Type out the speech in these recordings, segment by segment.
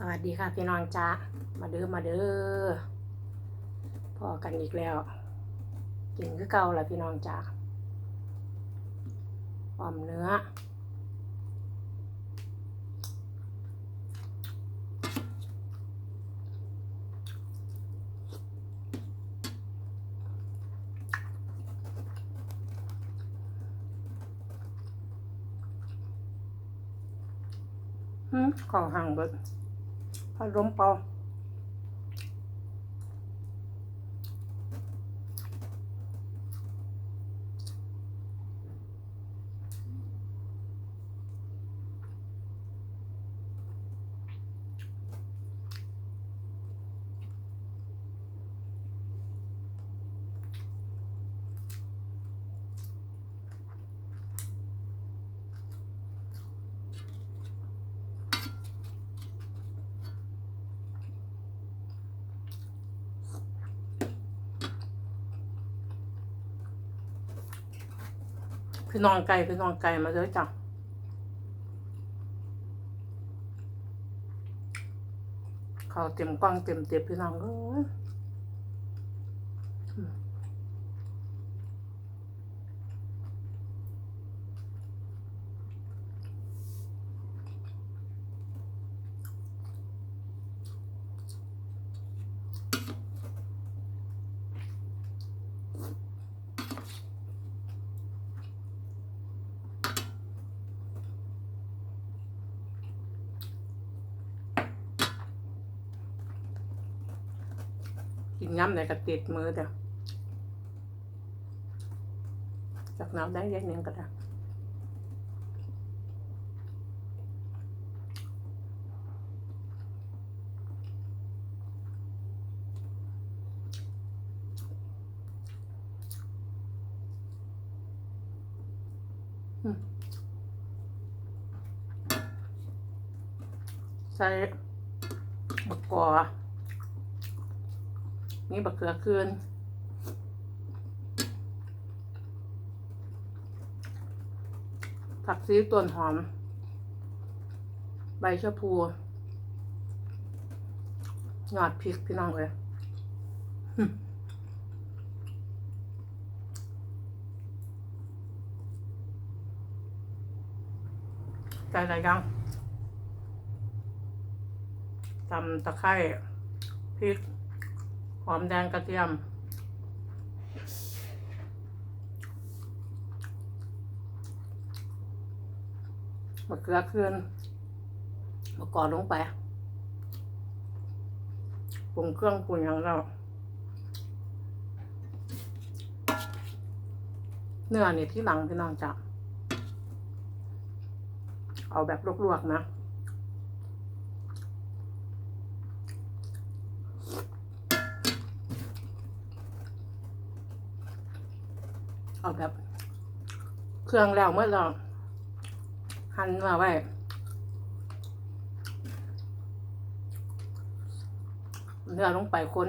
สวัสดีค่ะพี่น้องจ้ามาเด้อมาเด้อพอกันอีกแล้ว กินคือเก่าแหละพี่น้องจ้าออมเนื้อหืมของห่างเบิด พัดล พี่นองไก่พี่นองไก่มาเยอะจังเขาเต็มกล้องเต็มเต็มพี่น้องเอ้ย กินย้ำไหนก็ติดมือเดียวจากน้ำได้เล็กนึงก็ได้ใส่มะกอก นี่บักเขือคืนผักซีต้นหอม ใบชะพูหยอดพริกพี่น้องเลยใส่อะไรยังตำตะไคร้พริก หอมแดงกระเทียม มะเขือคืนมะกอกลงไปปรุงเครื่องปรุงอย่างเรา เนื้อเนี่ยที่หลังพี่น้องจับเอาแบบลวกๆนะ เอาแบบ เครื่องแล้วเมื่อเราหั่นมาไว้เนื้อลงไปค้น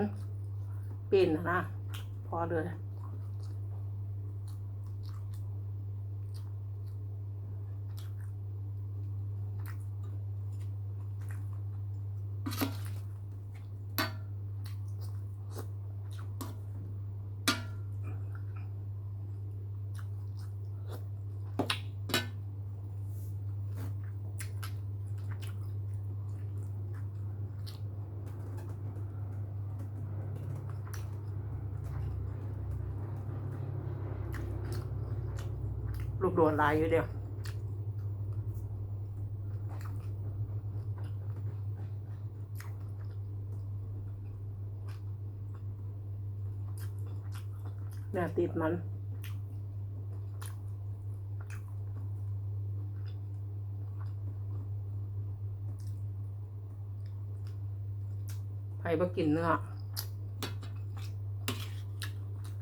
ปีนนนะ พอเลย ลูกโดนลายอยู่เดียวเนี่ยติดมันใครบ่กินเนื้อ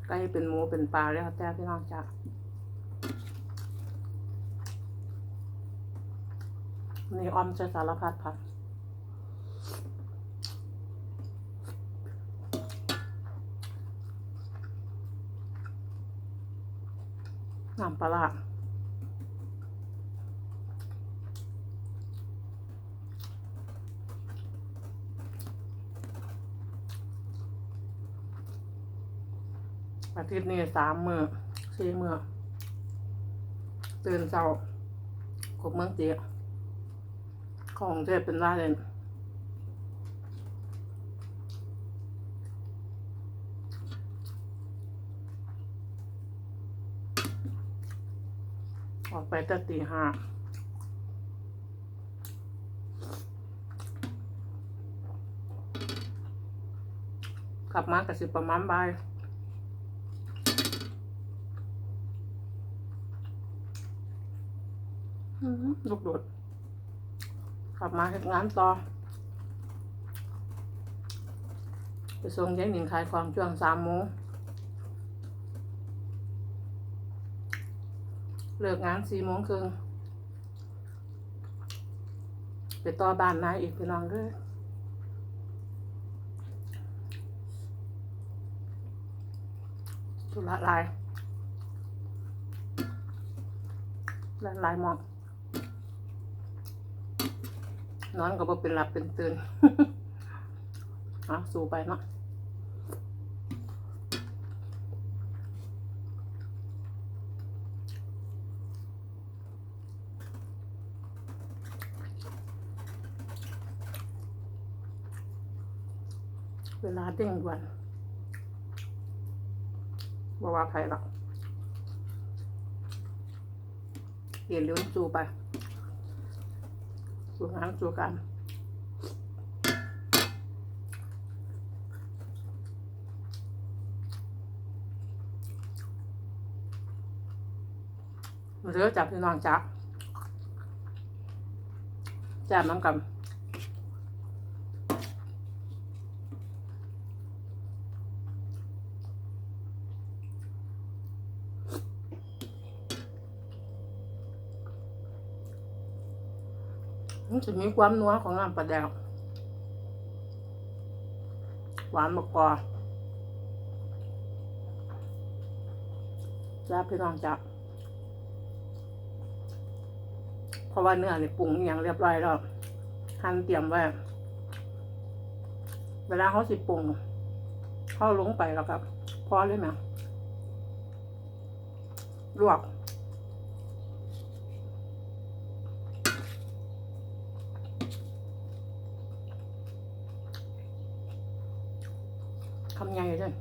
ไก่เป็นหมูเป็นปลาแล้วแต่พี่น้องจ้ะ นี่ออมจะสารพัดผักน้ำปลาอาทิตย์นี้สามมือสี่มือตื่นเช้ากบเมืองเตี้ ของเทพเป็นว่าเลยออกไปตั้งตีห้ากลับมากับสิประมาณบ่ายอื้อหือลูกโดด กลับมาเฮ็ดงานต่อไปส่งยายหนิงขายของช่วงสามโมงเลิกงานสี่โมงครึ่งไปต่อบ้านนายอีกพี่น้องด้อธุระลายลายหลายหมอง นอนก็บ่เป็นหลับเป็นตื่นเอาสู้ไปเนาะเวลาเด้งด่วนบ่ว่าไผหรอกเรียนเรื่องสู้ไป สู้งานสู้กันเรือจับพี่น้องจับจับน้ำกัน มันจะมีความนัวของน้ำปลาแดกหวานมากกว่าจ้าพี่น้องจ้าเพราะว่าเนื้อนี่ปรุงอย่างเรียบร้อยแล้วหั่นเตรียมไว้เวลาเขาสิปรุงเข้าลงไปแล้วครับพอเลยไหมลวก คำใหญ่เลย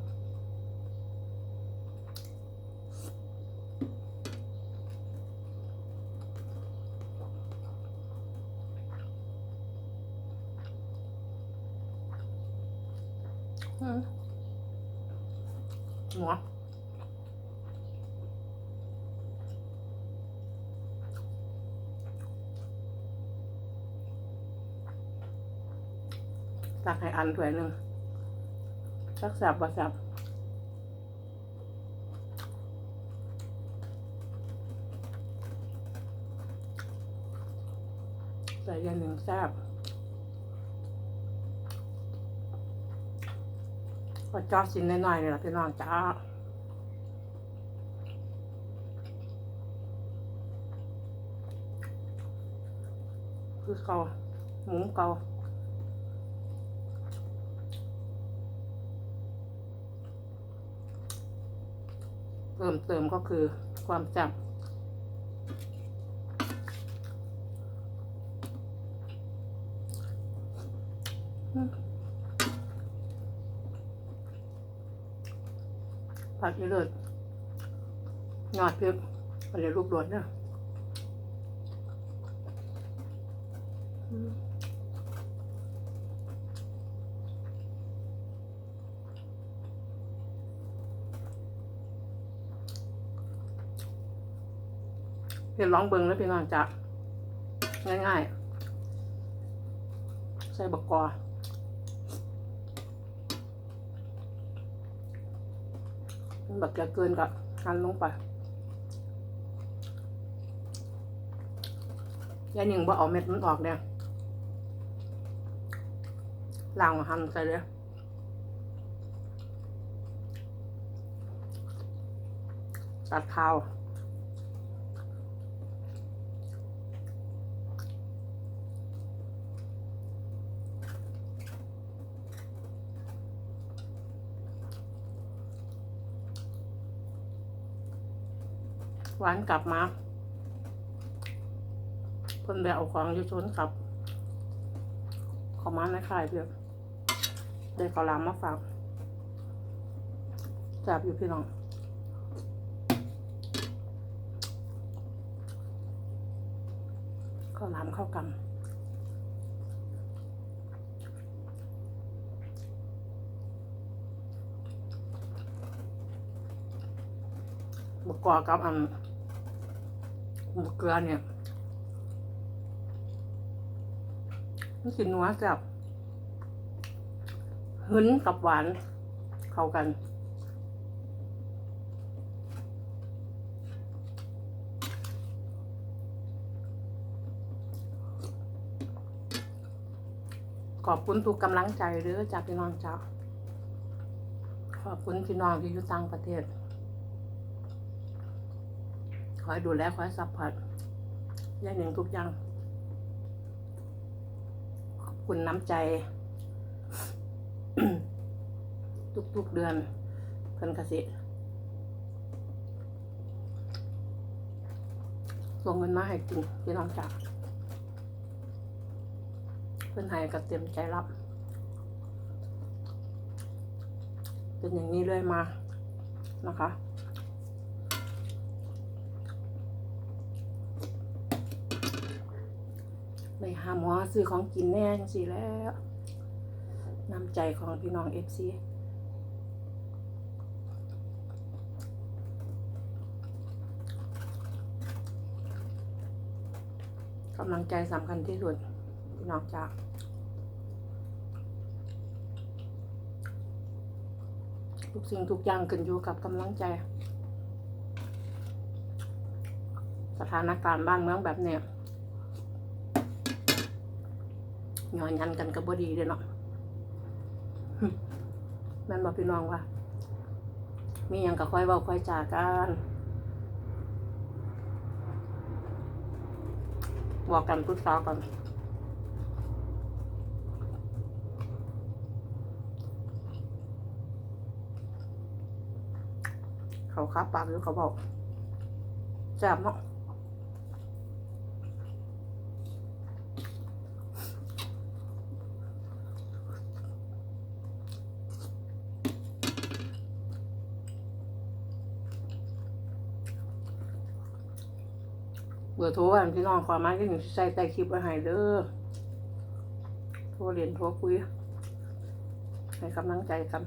อืมหัวตักให้อันถ้วยหนึ่ง สักสับบ่สับใส่ยาหนึ่งแซบก็จอสินน้อยๆนี่แหละพี่น้องจ้าคือเกาหมูเกา เพิ่มเติมก็คือความแซ่บผักนี่เลยอดพริกอะไรรูปรวดเนาะ เดี๋ยวลองเบิงแล้วพี่น้องจ้ะง่ายๆ ใส่บักกอมันแบบจะเกินกับหั่นลงไปยายหนึ่งบ่เอาเม็ดมันออกเนี่ยล้างหั่นใส่เลยตัดข้าว หวานกลับมาเพิ่นไปเอาของอยู่ชนครับเขอมาในค่ายเพื่อได้ข้าวหลามมาฝากแซ่บอยู่พี่น้องข้าวหลามข้าวกำบกกอกับอัน เกลือเนี่ยมันสินัวแซ่บหึนกับหวานเข้ากันขอบคุณทุกกำลังใจเด้อจากพี่น้องจ้าขอบคุณพี่น้องที่อยู่ต่างประเทศ ขอให้ดูแลขอให้ซัพพอร์ต ย่างหนึ่งทุกอย่าง ขอบคุณน้ำใจ ทุกๆเดือนเพิ่นกสิส่งเงินมาให้กินพี่น้องจ้าเพื่อนไทยก็เต็มใจรับ เป็นอย่างนี้เรื่อยมานะคะ ไป หาหมอซื้อของกินแน่จังสิแล้วน้ำใจของพี่น้องเอฟซีกำลังใจสำคัญที่สุด พี่น้องจ้าทุกสิ่งทุกอย่างขึ้นอยู่กับกำลังใจ สถานการณ์บ้านเมืองแบบเนี้ย ย้อนยันกันกับบดีเลยเนาะแม่นบอกพี่น้องว่า มีอย่างกับค่อยเบาค่อยจากันบอกกันปรึกษากันเขาค้าปากอยู่เขาบอกแซ่บเนาะ เบอร์โทรอันพี่น้องขอมาที่หนึ่งใส่ใต้คลิปไว้ให้เด้อโทรเรียนโทรคุยให้กำลังใจกัน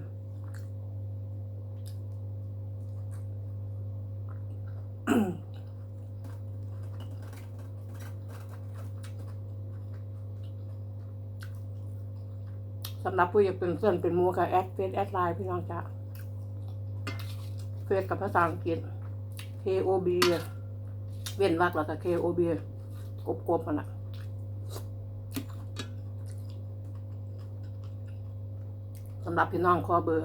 สำหรับผู้อยากเป็นเพื่อนเป็นมูกับแอดเฟซแอดไลน์พี่น้องจ้ะเฟซกับภาษาอังกฤษ K O B เว้นวรรคแล้วก็ K O B กบกบมันอะสำหรับพี่น้องขอเบอร์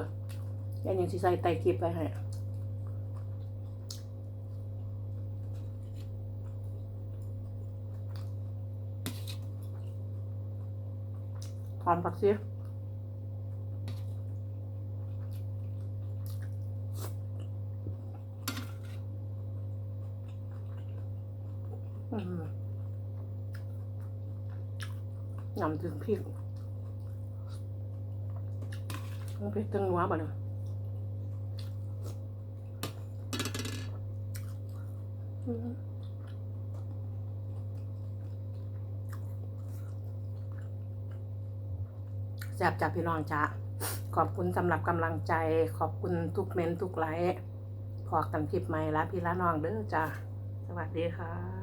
ยังยังสิใส่ใต้คลิปไปให้หอมผักชีอื มยำถึงพริกต้องพริกตั้งนัวบ่เนี่ยอืมแซ่บจากพี่น้องจ้าขอบคุณสำหรับกำลังใจ ขอบคุณทุกเมนทุกไลค์พอกันคลิปใหม่ละพี่ละน้องเด้อจ้าสวัสดีค่ะ